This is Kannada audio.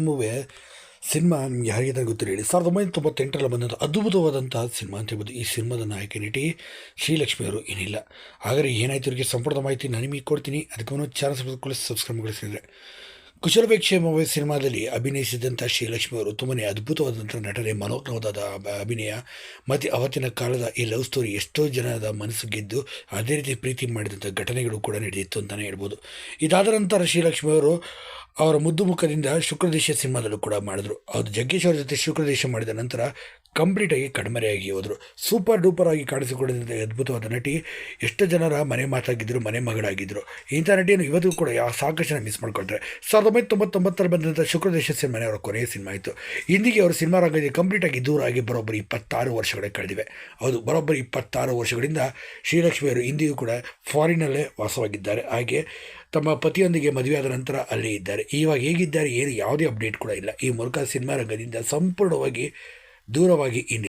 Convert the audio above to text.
ಎಂಬುವೆ ಸಿನಿಮಾ ನಿಮ್ಗೆ ಯಾರಿಗಿಂತ ಗೊತ್ತಿಲ್ಲ ಹೇಳಿ ಸಾವಿರದ ಒಂಬೈನೂರ ತೊಂಬತ್ತೆಂಟರಲ್ಲಿ ಬಂದಂಥ ಅದ್ಭುತವಾದಂಥ ಸಿನಿಮಾ ಅಂತ ಹೇಳ್ಬೋದು. ಈ ಸಿನಿಮಾದ ನಾಯಕ, ನಟಿ ಶ್ರೀಲಕ್ಷ್ಮಿ ಅವರು ಏನಿಲ್ಲ. ಆದರೆ ಏನಾಯ್ತು ಇವರಿಗೆ ಸಂಪೂರ್ಣ ಮಾಹಿತಿ ನಾನು ನಿಮಗೆ ಕೊಡ್ತೀನಿ. ಅದಕ್ಕೆ ಒಂದು ಚಾನಲ್ ಸಬ್ಸ್ಕ್ರೈಬ್ ಸಬ್ಸ್ಕ್ರೈಬ್ ಮಾಡಿಸಿದ್ರೆ ಕುಶಲವೀಕ್ಷೆ ಎಂಬ ಸಿನಿಮಾದಲ್ಲಿ ಅಭಿನಯಿಸಿದಂಥ ಶ್ರೀಲಕ್ಷ್ಮಿ ಅವರು ತುಂಬನೇ ಅದ್ಭುತವಾದಂಥ ನಟನೆ ಮನೋಜ್ಞವಾದ ಅಭಿನಯ. ಮತ್ತು ಅವತ್ತಿನ ಕಾಲದ ಈ ಲವ್ ಸ್ಟೋರಿ ಎಷ್ಟೋ ಜನದ ಮನಸ್ಸು ಗೆದ್ದು ಅದೇ ರೀತಿ ಪ್ರೀತಿ ಮಾಡಿದಂಥ ಘಟನೆಗಳು ಕೂಡ ನಡೆದಿತ್ತು ಅಂತಲೇ ಹೇಳ್ಬೋದು. ಇದಾದ ನಂತರ ಶ್ರೀಲಕ್ಷ್ಮಿ ಅವರು ಅವರ ಮುದ್ದು ಮುಖದಿಂದ ಶುಕ್ರದೇಶ ಸಿನಿಮಾದಲ್ಲೂ ಕೂಡ ಮಾಡಿದ್ರು. ಅದು ಜಗ್ಗೇಶ್ ಅವ್ರ ಜೊತೆ ಶುಕ್ರದೇಶ ಮಾಡಿದ ನಂತರ ಕಂಪ್ಲೀಟಾಗಿ ಕಣ್ಮರೆಯಾಗಿ ಹೋದರು. ಸೂಪರ್ ಡೂಪರ್ ಆಗಿ ಕಾಣಿಸಿಕೊಂಡಿದ್ದ ಅದ್ಭುತವಾದ ನಟಿ ಎಷ್ಟು ಜನರ ಮನೆ ಮಾತಾಗಿದ್ದರು ಮನೆ ಮಗಳಾಗಿದ್ದರು ಇಂಥ ನಟಿಯನ್ನು ಇವತ್ತು ಕೂಡ ಯಾವ ಸಾಕಷ್ಟು ಮಿಸ್ ಮಾಡ್ಕೊಳ್ತಾರೆ ಸಾವಿರದ ಒಂಬೈನೂರ ತೊಂಬತ್ತೊಂಬತ್ತರಲ್ಲಿ ಬಂದಂಥ ಶುಕ್ರದೇಶ ಸಿನಿಮಾನೇ ಅವರ ಕೊನೆಯ ಸಿನಿಮಾ ಇತ್ತು ಇಂದಿಗೆ ಅವರು ಸಿನಿಮಾ ರಂಗದಲ್ಲಿ ಕಂಪ್ಲೀಟಾಗಿ ದೂರ ಆಗಿ ಬರೋಬ್ಬರಿ ಇಪ್ಪತ್ತಾರು ವರ್ಷಗಳೇ ಕಳೆದಿವೆ. ಹೌದು, ಬರೋಬ್ಬರಿ ಇಪ್ಪತ್ತಾರು ವರ್ಷಗಳಿಂದ ಶ್ರೀಲಕ್ಷ್ಮಿಯವರು ಇಂದಿಗೂ ಕೂಡ ಫಾರಿನಲ್ಲೇ ವಾಸವಾಗಿದ್ದಾರೆ. ಹಾಗೆ ತಮ್ಮ ಪತಿಯೊಂದಿಗೆ ಮದುವೆಯಾದ ನಂತರ ಅಲ್ಲೇ ಇದ್ದಾರೆ. ಇವಾಗ ಹೇಗಿದ್ದಾರೆ, ಏನು ಯಾವುದೇ ಅಪ್ಡೇಟ್ ಕೂಡ ಇಲ್ಲ. ಈ ಮೂಲಕ ಸಿನಿಮಾ ರಂಗದಿಂದ ಸಂಪೂರ್ಣವಾಗಿ ದೂರವಾಗಿ ಇನ್ನು